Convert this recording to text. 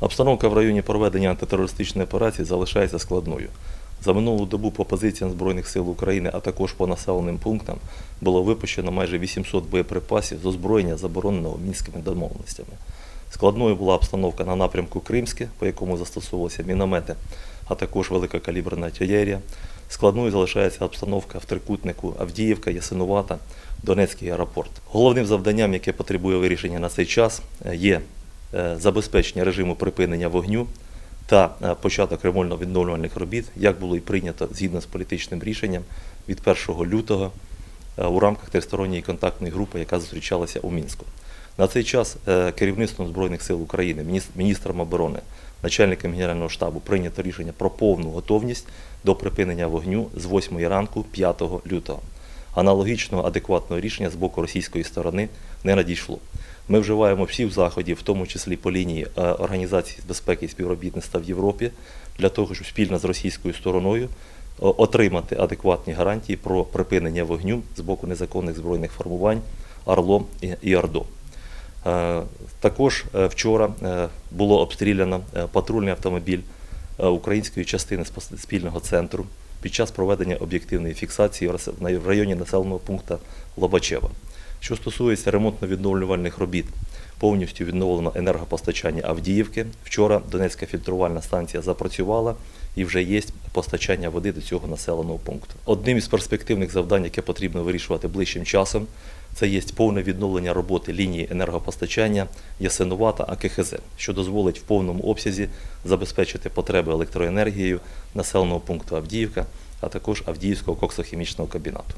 Обстановка в районі проведення антитерористичної операції залишається складною. За минулу добу по позиціям Збройних сил України, а також по населеним пунктам було випущено майже 800 боєприпасів з озброєння, забороненого мінськими домовленостями. Складною була обстановка на напрямку Кримське, по якому застосовувалися міномети, а також великокаліберна артилерія. Складною залишається обстановка в трикутнику Авдіївка, Ясинувата, Донецький аеропорт. Головним завданням, яке потребує вирішення на цей час, є забезпечення режиму припинення вогню та е, початок ремонтно-відновлювальних робіт, як було і прийнято згідно з політичним рішенням від 1 лютого е, у рамках тристоронньої контактної групи, яка зустрічалася у Мінську. На цей час е, керівництвом Збройних сил України, міністром оборони, начальником Генерального штабу прийнято рішення про повну готовність до припинення вогню з 8 ранку 5 лютого. Аналогічного адекватного рішення з боку російської сторони не надійшло. Ми вживаємо всіх заходів, в тому числі по лінії е, Організації з безпеки і співробітництва в Європі, для того, щоб спільно з російською стороною отримати адекватні гарантії про припинення вогню з боку незаконних збройних формувань Орло і- Ордо. Е, Також е, вчора е, було обстріляно е, патрульний автомобіль е, української частини спільного центру під час проведення об'єктивної фіксації в районі населеного пункту Лобачева. Що стосується ремонтно-відновлювальних робіт, повністю відновлено енергопостачання Авдіївки. Вчора Донецька фільтрувальна станція запрацювала і вже є постачання води до цього населеного пункту. Одним із перспективних завдань, яке потрібно вирішувати ближчим часом, це є повне відновлення роботи лінії енергопостачання Ясинувата АКХЗ, що дозволить в повному обсязі забезпечити потреби електроенергією населеного пункту Авдіївка, а також Авдіївського коксохімічного комбінату.